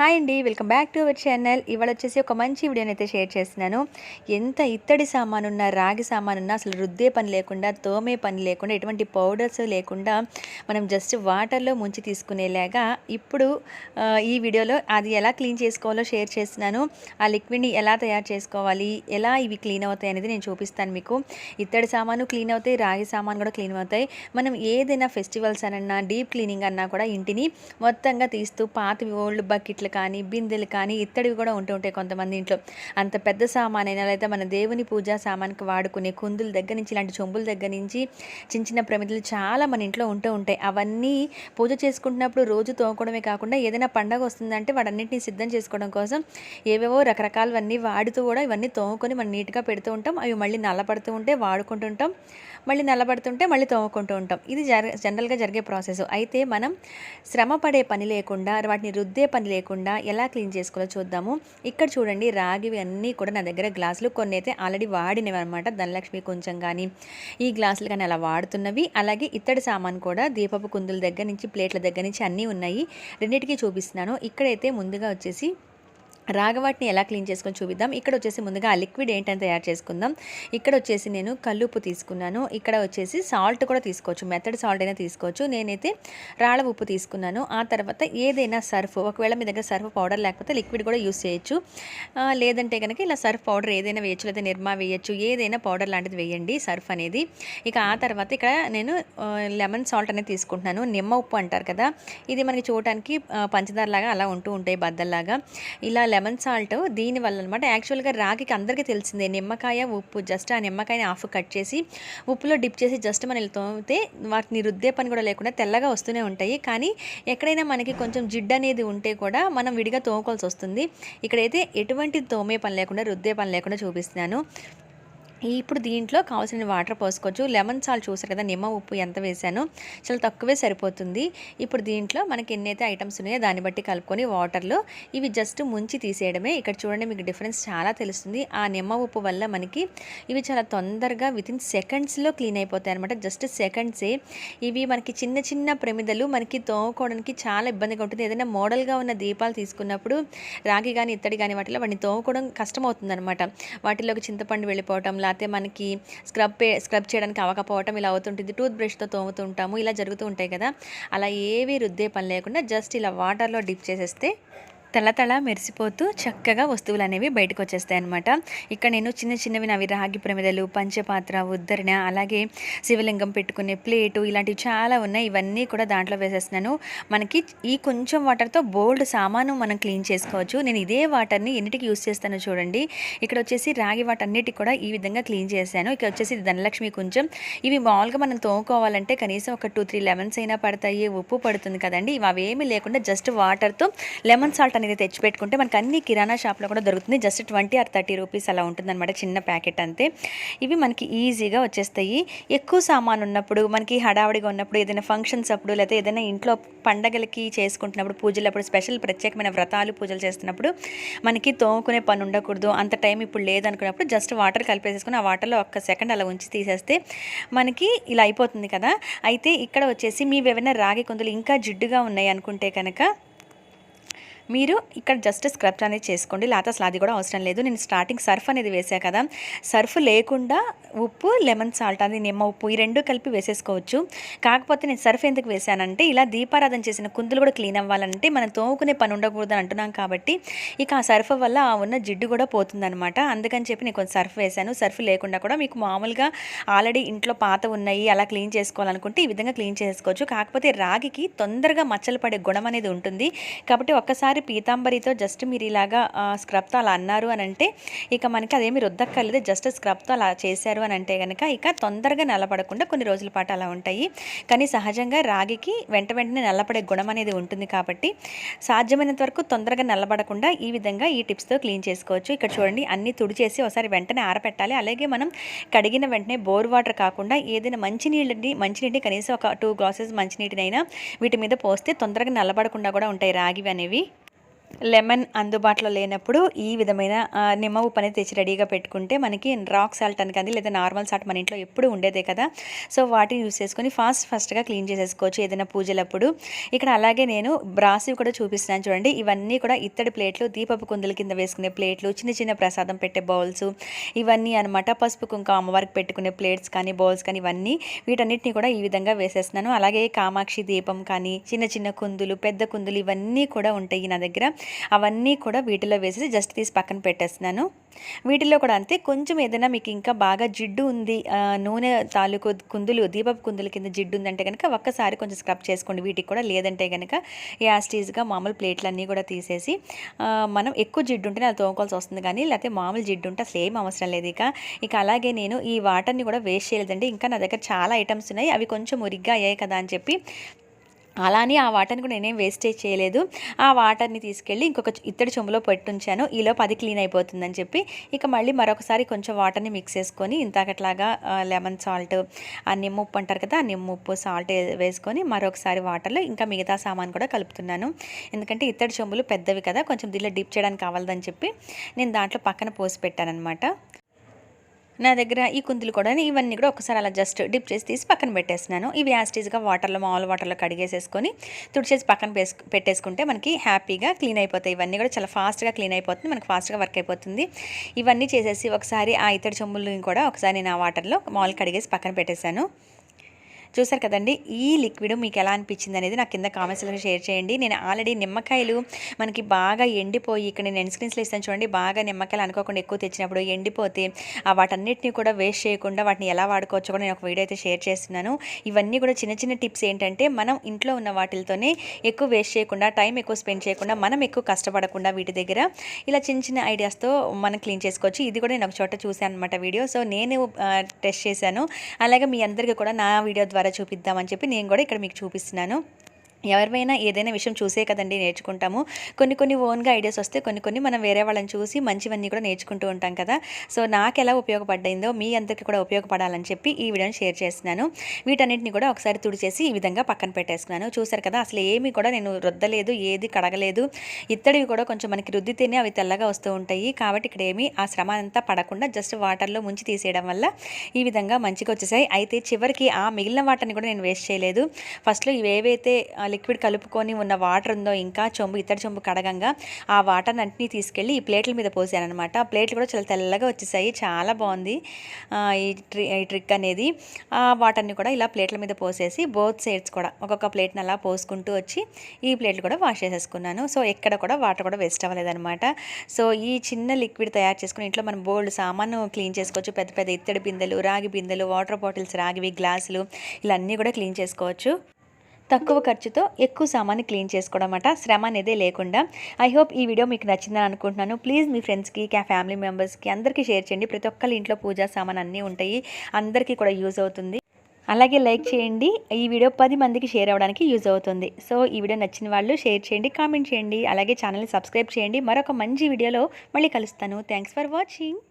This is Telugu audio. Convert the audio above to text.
హాయ్ అండి welcome back to our channel. ఇవాళ వచ్చేసి ఒక మంచి వీడియోని అయితే షేర్ చేస్తున్నాను. ఎంత ఇత్తడి సామానున్న రాగి సామానున్న అసలు రుద్దే పని లేకుండా తోమే పని లేకుండా ఎటువంటి పౌడర్స్ లేకుండా మనం జస్ట్ వాటర్లో ముంచి తీసుకునేలాగా ఇప్పుడు ఈ వీడియోలో అది ఎలా క్లీన్ చేసుకోవాలో షేర్ చేస్తున్నాను. ఆ లిక్విడ్ని ఎలా తయారు చేసుకోవాలి ఎలా ఇవి క్లీన్ అవుతాయి అనేది నేను చూపిస్తాను మీకు. ఇత్తడి సామాను క్లీన్ అవుతాయి రాగి సామాను కూడా క్లీన్ అవుతాయి. మనం ఏదైనా ఫెస్టివల్స్ అనన్నా డీప్ క్లీనింగ్ అన్నా కూడా ఇంటిని మొత్తంగా తీస్తూ పాత ఓల్డ్ బకెట్లు కానీ బిందెలు కానీ ఇత్తడివి కూడా ఉంటూ ఉంటాయి కొంతమంది ఇంట్లో. అంత పెద్ద సామాన్ అయినా లేదా మన దేవుని పూజా సామాన్కి వాడుకునే కుందుల దగ్గర నుంచి ఇలాంటి చెంబుల దగ్గర నుంచి చిన్న చిన్న ప్రమిదలు చాలా మన ఇంట్లో ఉంటూ ఉంటాయి. అవన్నీ పూజ చేసుకుంటున్నప్పుడు రోజు తోముకోవడమే కాకుండా ఏదైనా పండగ వస్తుందంటే వాటన్నిటిని సిద్ధం చేసుకోవడం కోసం ఏవేవో రకరకాలవన్నీ వాడుతూ కూడా ఇవన్నీ తోముకొని మనం నీట్గా పెడుతూ ఉంటాం. అవి మళ్ళీ నల్లపడుతూ ఉంటే వాడుకుంటుంటాం మళ్ళీ నల్లబడుతుంటే మళ్ళీ తోముకుంటూ ఉంటాం. ఇది జర జనరల్గా జరిగే ప్రాసెస్. అయితే మనం శ్రమ పడే పని లేకుండా వాటిని రుద్దే పని లేకుండా ఎలా క్లీన్ చేసుకోవాలో చూద్దాము. ఇక్కడ చూడండి రాగివి అన్నీ కూడా నా దగ్గర గ్లాసులు. కొన్ని అయితే ఆల్రెడీ వాడినవి అనమాట ధనలక్ష్మి కొంచెం కానీ ఈ గ్లాసులు కానీ అలా వాడుతున్నవి. అలాగే ఇత్తడి సామాన్ కూడా దీపపు కుందుల దగ్గర నుంచి ప్లేట్ల దగ్గర నుంచి అన్నీ ఉన్నాయి. రెండింటికి చూపిస్తున్నాను. ఇక్కడైతే ముందుగా వచ్చేసి రాగవాటిని ఎలా క్లీన్ చేసుకొని చూపిద్దాం. ఇక్కడ వచ్చేసి ముందుగా ఆ లిక్విడ్ ఏంటని తయారు చేసుకుందాం. ఇక్కడ వచ్చేసి నేను కల్లుప్పు తీసుకున్నాను. ఇక్కడ వచ్చేసి సాల్ట్ కూడా తీసుకోవచ్చు. మెథడ్ సాల్ట్ అయినా తీసుకోవచ్చు. నేనైతే రాళ్ళ ఉప్పు తీసుకున్నాను. ఆ తర్వాత ఏదైనా సర్ఫ్ ఒకవేళ మీ దగ్గర సర్ఫ్ పౌడర్ లేకపోతే లిక్విడ్ కూడా యూస్ చేయొచ్చు. లేదంటే కనుక ఇలా సర్ఫ్ పౌడర్ ఏదైనా వేయచ్చు లేదా నిర్మా వేయచ్చు. ఏదైనా పౌడర్ లాంటిది వేయండి సర్ఫ్ అనేది. ఇక ఆ తర్వాత ఇక్కడ నేను లెమన్ సాల్ట్ అనేది తీసుకుంటున్నాను. నిమ్మ ఉప్పు అంటారు కదా. ఇది మనకి చూడటానికి పంచదార లాగా అలా ఉంటూ ఉంటాయి బద్దల్లాగా. ఇలా లెమన్ సాల్ట్ దీనివల్ల అనమాట యాక్చువల్గా రాగికి అందరికీ తెలిసిందే నిమ్మకాయ ఉప్పు జస్ట్ ఆ నిమ్మకాయని హాఫ్ కట్ చేసి ఉప్పులో డిప్ చేసి జస్ట్ మనం తోమితే వాటిని రుద్దే పని కూడా లేకుండా తెల్లగా వస్తూనే ఉంటాయి. కానీ ఎక్కడైనా మనకి కొంచెం జిడ్డు అనేది ఉంటే కూడా మనం విడిగా తోముకోవాల్సి వస్తుంది. ఇక్కడైతే ఎటువంటి తోమే పని లేకుండా రుద్దే పని లేకుండా చూపిస్తున్నాను. ఇప్పుడు దీంట్లో కావాల్సిన వాటర్ పోసుకోవచ్చు. లెమన్ సాల్ట్ చూసారు కదా నిమ్మ ఉప్పు ఎంత వేసానో? చాలా తక్కువే సరిపోతుంది. ఇప్పుడు దీంట్లో మనకి ఎన్నైతే ఐటమ్స్ ఉన్నాయో దాన్ని బట్టి కలుపుకొని వాటర్లో ఇవి జస్ట్ ముంచి తీసేయడమే. ఇక్కడ చూడండి మీకు డిఫరెన్స్ చాలా తెలుస్తుంది. ఆ నిమ్మ ఉప్పు వల్ల మనకి ఇవి చాలా తొందరగా వితిన్ సెకండ్స్లో క్లీన్ అయిపోతాయి అనమాట జస్ట్ సెకండ్సే ఇవి మనకి చిన్న చిన్న ప్రమిదలు మనకి తోముకోవడానికి చాలా ఇబ్బందిగా ఉంటుంది. ఏదైనా మోడల్గా ఉన్న దీపాలు తీసుకున్నప్పుడు రాగి కానీ ఇత్తడి కానీ వాటిలో వాటిని తోముకోవడం కష్టమవుతుంది అనమాట వాటిలోకి చింతపండు వెళ్ళిపోవటం లేకపోతే మనకి స్క్రబ్ స్క్రబ్ చేయడానికి అవ్వకపోవటం ఇలా అవుతుంటుంది టూత్ బ్రష్తో తోముతుంటాము ఇలా జరుగుతూ ఉంటాయి కదా. అలా ఏవి రుద్దే పని లేకుండా జస్ట్ ఇలా వాటర్లో డిప్ చేసేస్తే తలతళ మెరిసిపోతూ చక్కగా వస్తువులు అనేవి బయటకు వచ్చేస్తాయి అనమాట ఇక్కడ నేను చిన్న చిన్నవి నవి రాగి ప్రమిదలు పంచపాత్ర ఉద్ధరణ అలాగే శివలింగం పెట్టుకునే ప్లేటు ఇలాంటివి చాలా ఉన్నాయి. ఇవన్నీ కూడా దాంట్లో వేసేస్తున్నాను. మనకి ఈ కొంచెం వాటర్తో బోల్డ్ సామాను మనం క్లీన్ చేసుకోవచ్చు. నేను ఇదే వాటర్ని ఎన్నిటికి యూస్ చేస్తానో చూడండి. ఇక్కడ వచ్చేసి రాగి వాటన్నిటికి కూడా ఈ విధంగా క్లీన్ చేశాను. ఇక్కడ వచ్చేసి ధనలక్ష్మి కొంచెం. ఇవి మామూలుగా మనం తోముకోవాలంటే కనీసం ఒక టూ త్రీ లెమన్స్ అయినా పడతాయి. ఉప్పు పడుతుంది కదండి. ఇవి అవేమీ లేకుండా జస్ట్ వాటర్తో లెమన్ సాల్ట్ అనేది తెచ్చిపెట్టుకుంటే మనకి అన్ని కిరాణా షాప్లో కూడా దొరుకుతుంది. Just twenty or thirty rupees అలా ఉంటుందన్నమాట చిన్న ప్యాకెట్ అంతే. ఇవి మనకి ఈజీగా వచ్చేస్తాయి. ఎక్కువ సామాన్ ఉన్నప్పుడు మనకి హడావిడిగా ఉన్నప్పుడు ఏదైనా ఫంక్షన్స్ అప్పుడు లేకపోతే ఏదైనా ఇంట్లో పండగలకి చేసుకుంటున్నప్పుడు పూజలప్పుడు స్పెషల్ ప్రత్యేకమైన వ్రతాలు పూజలు చేస్తున్నప్పుడు మనకి తోముకునే పని ఉండకూడదు. అంత టైం ఇప్పుడు లేదనుకున్నప్పుడు జస్ట్ వాటర్ కలిపేసేసుకుని ఆ వాటర్లో ఒక్క సెకండ్ అలా ఉంచి తీసేస్తే మనకి ఇలా అయిపోతుంది కదా. అయితే ఇక్కడ వచ్చేసి మీ ఏమైనా రాగి కొందలు ఇంకా జిడ్డుగా ఉన్నాయి అనుకుంటే కనుక మీరు ఇక్కడ జస్ట్ స్క్రబ్ అనేది చేసుకోండి. లేకపోతే అసలు అది కూడా అవసరం లేదు. నేను స్టార్టింగ్ సర్ఫ్ అనేది వేసా కదా. సర్ఫ్ లేకుండా ఉప్పు లెమన్ సాల్ట్ అది నిమ్మ ఉప్పు ఈ రెండు కలిపి వేసేసుకోవచ్చు. కాకపోతే నేను సర్ఫ్ ఎందుకు వేసానంటే ఇలా దీపారాధన చేసిన కుందులు కూడా క్లీన్ అవ్వాలంటే మనం తోముకునే పని ఉండకూడదు అని అంటున్నాం కాబట్టి ఇక ఆ సర్ఫ్ వల్ల ఆ ఉన్న జిడ్డు కూడా పోతుందనమాట అందుకని చెప్పి నేను కొంచెం సర్ఫ్ వేసాను సర్ఫ్ లేకుండా కూడా మీకు మామూలుగా ఆల్రెడీ ఇంట్లో పాత ఉన్నాయి అలా క్లీన్ చేసుకోవాలనుకుంటే ఈ విధంగా క్లీన్ చేసుకోవచ్చు. కాకపోతే రాగికి తొందరగా మచ్చలు పడే గుణం అనేది ఉంటుంది. కాబట్టి ఒక్కసారి పీతాంబరితో జస్ట్ మీరు ఇలాగా స్క్రబ్తో అలా అన్నారు అని అంటే ఇక మనకి అదేమి రుద్దక్కర్లేదు. జస్ట్ స్క్రబ్తో అలా చేశారు అని అంటే కనుక ఇక తొందరగా నల్లపడకుండా కొన్ని రోజుల పాటు అలా ఉంటాయి. కానీ సహజంగా రాగికి వెంట వెంటనే నల్లపడే గుణం అనేది ఉంటుంది కాబట్టి సాధ్యమైనంత వరకు తొందరగా నల్లబడకుండా ఈ విధంగా ఈ టిప్స్తో క్లీన్ చేసుకోవచ్చు. ఇక్కడ చూడండి అన్ని తుడిచేసి ఒకసారి వెంటనే ఆరపెట్టాలి. అలాగే మనం కడిగిన వెంటనే బోర్ వాటర్ కాకుండా ఏదైనా మంచినీళ్ళని మంచినీటిని కనీసం ఒక టూ గ్లాసెస్ మంచినీటినైనా వీటి మీద పోస్తే తొందరగా నల్లబడకుండా కూడా ఉంటాయి రాగివి అనేవి. లెమన్ అందుబాటులో లేనప్పుడు ఈ విధమైన నిమ్మ ఉప్పు అనేది తెచ్చి రెడీగా పెట్టుకుంటే మనకి రాక్ సాల్ట్ అని కానీ లేదా నార్మల్ సాల్ట్ మన ఇంట్లో ఎప్పుడు ఉండేదే కదా. సో వాటిని యూస్ చేసుకొని ఫాస్ట్ ఫాస్ట్గా క్లీన్ చేసేసుకోవచ్చు ఏదైనా పూజలప్పుడు. ఇక్కడ అలాగే నేను బ్రాసివ్ కూడా చూపిస్తున్నాను చూడండి. ఇవన్నీ కూడా ఇత్తడి ప్లేట్లు దీపపు కుందుల కింద వేసుకునే ప్లేట్లు చిన్న చిన్న ప్రసాదం పెట్టే బౌల్స్ ఇవన్నీ అనమాట పసుపు కుంకుమ అమ్మవారికి పెట్టుకునే ప్లేట్స్ కానీ బౌల్స్ కానీ ఇవన్నీ వీటన్నిటిని కూడా ఈ విధంగా వేసేస్తున్నాను. అలాగే కామాక్షి దీపం కానీ చిన్న చిన్న కుందులు పెద్ద కుందులు ఇవన్నీ కూడా ఉంటాయి నా దగ్గర. అవన్నీ కూడా వీటిలో వేసేసి జస్ట్ తీసి పక్కన పెట్టేస్తున్నాను. వీటిలో కూడా అంతే కొంచెం ఏదైనా మీకు ఇంకా బాగా జిడ్డు ఉంది నూనె తాలూకు కుందులు దీపపు కుందుల కింద జిడ్డు ఉందంటే కనుక ఒక్కసారి కొంచెం స్క్రబ్ చేసుకోండి. వీటికి కూడా లేదంటే కనుక యాస్టీజ్గా మామూలు ప్లేట్లన్నీ కూడా తీసేసి మనం ఎక్కువ జిడ్డు ఉంటేనే అది తోముకోవాల్సి వస్తుంది కానీ లేకపోతే మామూలు జిడ్డు ఉంటే అసలు ఏం అవసరం లేదు. ఇక ఇక అలాగే నేను ఈ వాటర్ని కూడా వేస్ట్ చేయలేదండి. ఇంకా నా దగ్గర చాలా ఐటమ్స్ ఉన్నాయి. అవి కొంచెం మురిగ్గా అయ్యాయి కదా అని చెప్పి అలానే ఆ వాటర్ని కూడా నేనేం వేస్టేజ్ చేయలేదు. ఆ వాటర్ని తీసుకెళ్ళి ఇంకొక ఇత్తడి చెంబులో పెట్టుంచాను. ఈలోపు అది క్లీన్ అయిపోతుందని చెప్పి ఇక మళ్ళీ మరొకసారి కొంచెం వాటర్ని మిక్స్ చేసుకొని ఇంతకట్లాగా లెమన్ సాల్ట్ ఆ నిమ్మ ఉప్పు అంటారు కదా ఆ నిమ్మ ఉప్పు సాల్ట్ వేసుకొని మరొకసారి వాటర్లో ఇంకా మిగతా సామాన్ కూడా కలుపుతున్నాను. ఎందుకంటే ఇత్తడి చెంబులు పెద్దవి కదా కొంచెం దీనిలో డిప్ చేయడానికి కావాలని చెప్పి నేను దాంట్లో పక్కన పోసి పెట్టాను అనమాట నా దగ్గర ఈ కుందులు కూడా ఇవన్నీ కూడా ఒకసారి అలా జస్ట్ డిప్ చేసి తీసి పక్కన పెట్టేస్తున్నాను. ఇవి యాస్టీజ్గా వాటర్లో మామూలు వాటర్లో కడిగేసేసుకొని తుడిచేసి పక్కన పెట్టేసుకుంటే మనకి హ్యాపీగా క్లీన్ అయిపోతాయి. ఇవన్నీ కూడా చాలా ఫాస్ట్గా క్లీన్ అయిపోతుంది. మనకి ఫాస్ట్గా వర్క్ అయిపోతుంది. ఇవన్నీ చేసేసి ఒకసారి ఆ ఇతడి చెంబుల్ని కూడా ఒకసారి నేను ఆ వాటర్లో మామూలు కడిగేసి పక్కన పెట్టేశాను. చూసారు కదండి ఈ లిక్విడ్ మీకు ఎలా అనిపించింది అనేది నాకు కింద కామెంట్స్లో షేర్ చేయండి. నేను ఆల్రెడీ నిమ్మకాయలు మనకి బాగా ఎండిపోయి ఇక్కడ నేను ఎండ్ స్క్రీన్స్లో ఇస్తాను చూడండి బాగా నిమ్మకాయలు అనుకోకుండా ఎక్కువ తెచ్చినప్పుడు ఎండిపోతే ఆ వాటన్నిటిని కూడా వేస్ట్ చేయకుండా వాటిని ఎలా వాడుకోవచ్చో కూడా నేను ఒక వీడియో అయితే షేర్ చేస్తున్నాను. ఇవన్నీ కూడా చిన్న చిన్న టిప్స్ ఏంటంటే మనం ఇంట్లో ఉన్న వాటితోనే ఎక్కువ వేస్ట్ చేయకుండా టైం ఎక్కువ స్పెండ్ చేయకుండా మనం ఎక్కువ కష్టపడకుండా వీటి దగ్గర ఇలా చిన్న చిన్న ఐడియాస్తో మనం క్లీన్ చేసుకోవచ్చు. ఇది కూడా నేను ఒక చోట చూసాను అనమాట వీడియో. సో నేను టెస్ట్ చేశాను. అలాగే మీ అందరికీ కూడా నా వీడియో ద్వారా చూపిద్దామని చెప్పి నేను కూడా ఇక్కడ మీకు చూపిస్తున్నాను. ఎవరివైనా ఏదైనా విషయం చూసే కదండి నేర్చుకుంటాము. కొన్ని కొన్ని ఓన్గా ఐడియాస్ వస్తే కొన్ని కొన్ని మనం వేరే వాళ్ళని చూసి మంచివన్నీ కూడా నేర్చుకుంటూ ఉంటాం కదా. సో నాకు ఎలా ఉపయోగపడిందో మీ అందరికీ కూడా ఉపయోగపడాలని చెప్పి ఈ వీడియోని షేర్ చేస్తున్నాను. వీటన్నిటిని కూడా ఒకసారి తుడిచేసి ఈ విధంగా పక్కన పెట్టేసుకున్నాను. చూసారు కదా అసలు ఏమీ కూడా నేను రుద్దలేదు ఏది కడగలేదు. ఇత్తడివి కూడా కొంచెం మనకి రుద్దితేనే అవి తెల్లగా వస్తూ ఉంటాయి. కాబట్టి ఇక్కడ ఏమీ ఆ శ్రమ అంతా పడకుండా జస్ట్ వాటర్లో ముంచి తీసేయడం వల్ల ఈ విధంగా మంచిగా వచ్చేసాయి. అయితే చివరికి ఆ మిగిలిన వాటర్ని కూడా నేను వేస్ట్ చేయలేదు. ఫస్ట్లో ఇవి ఏవైతే లిక్విడ్ కలుపుకొని ఉన్న వాటర్ ఉందో ఇంకా చెంబు ఇత్తడి చెంబు కడగంగా ఆ వాటర్ అన్నింటినీ తీసుకెళ్ళి ఈ ప్లేట్ల మీద పోసాను అనమాట ఆ ప్లేట్లు కూడా చాలా తెల్లగా వచ్చేసాయి. చాలా బాగుంది. ఈ ట్రి ఈ ట్రిక్ అనేది. ఆ వాటర్ని కూడా ఇలా ప్లేట్ల మీద పోసేసి బోత్ సైడ్స్ కూడా ఒక్కొక్క ప్లేట్ని అలా పోసుకుంటూ వచ్చి ఈ ప్లేట్లు కూడా వాష్ చేసేసుకున్నాను. సో ఎక్కడ కూడా వాటర్ కూడా వేస్ట్ అవ్వలేదనమాట సో ఈ చిన్న లిక్విడ్ తయారు చేసుకుని ఇంట్లో మనం బోల్డ్ సామాను క్లీన్ చేసుకోవచ్చు. పెద్ద పెద్ద ఇత్తడి బిందెలు రాగి బిందెలు వాటర్ బాటిల్స్ రాగివి గ్లాసులు ఇలా అన్నీ కూడా క్లీన్ చేసుకోవచ్చు. తక్కువ ఖర్చుతో ఎక్కువ సామాన్ని క్లీన్ చేసుకోవడం అన్నమాట శ్రమ అనేది లేకుండా. ఐ హోప్ ఈ వీడియో మీకు నచ్చిందని అనుకుంటున్నాను. ప్లీజ్ మీ ఫ్రెండ్స్కి ఫ్యామిలీ మెంబర్స్కి అందరికీ షేర్ చేయండి. ప్రతి ఒక్కరి ఇంట్లో పూజా సామాన్ అన్నీ ఉంటాయి. అందరికీ కూడా యూజ్ అవుతుంది. అలాగే లైక్ చేయండి. ఈ వీడియో పది మందికి షేర్ అవ్వడానికి యూజ్ అవుతుంది. సో ఈ వీడియో నచ్చిన వాళ్ళు షేర్ చేయండి కామెంట్ చేయండి. అలాగే ఛానల్ని సబ్స్క్రైబ్ చేయండి. మరొక మంచి వీడియోలో మళ్ళీ కలుస్తాను. Thanks for watching